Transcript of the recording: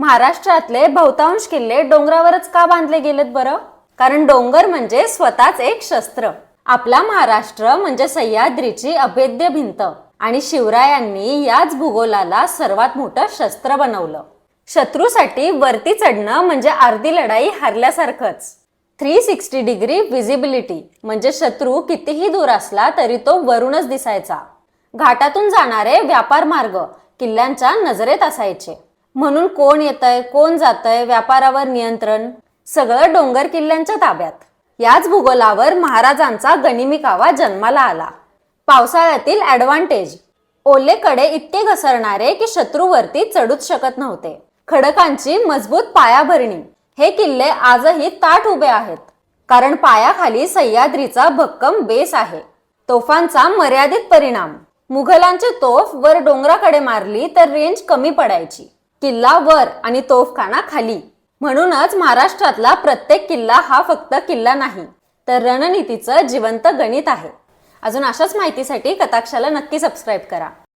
महाराष्ट्रातले बहुतांश किल्ले डोंगरावरच का बांधले गेलेत बरं? कारण डोंगर म्हणजे स्वतःच एक शस्त्र. आपला महाराष्ट्र म्हणजे सह्याद्रीची अभेद्य भिंत. आणि शिवरायांनी याच भूगोलाला सर्वात मोठं शस्त्र बनवलं. शत्रूसाठी वरती चढणं म्हणजे अर्धी लढाई हारल्यासारखंच. थ्री सिक्स्टी डिग्री विजिबिलिटी म्हणजे शत्रू कितीही दूर असला तरी तो वरूनच दिसायचा. घाटातून जाणारे व्यापार मार्ग किल्ल्यांच्या नजरेत असायचे. म्हणून कोण येतंय कोण जातंय व्यापारावर नियंत्रण सगळं डोंगर किल्ल्यांच्या ताब्यात. याच भूगोलावर महाराजांचा गणिमिकावा जन्माला आला. पावसाळ्यातील ऍडव्हान्टेज ओलेकडे इतके घसरणारे की शत्रूवरती चढूच शकत नव्हते. खडकांची मजबूत पायाभरणी. हे किल्ले आजही ताठ उभे आहेत. कारण पायाखाली सह्याद्रीचा भक्कम बेस आहे. तोफांचा मर्यादित परिणाम. मुघलांची तोफ वर डोंगराकडे मारली तर रेंज कमी पडायची. किल्ला वर आणि तोफखाना खाली म्हणूनच महाराष्ट्रातला प्रत्येक किल्ला हा फक्त किल्ला नाही तर रणनीतीचं जिवंत गणित आहे. अजून अशाच माहितीसाठी कथाक्षाला नक्की सबस्क्राईब करा.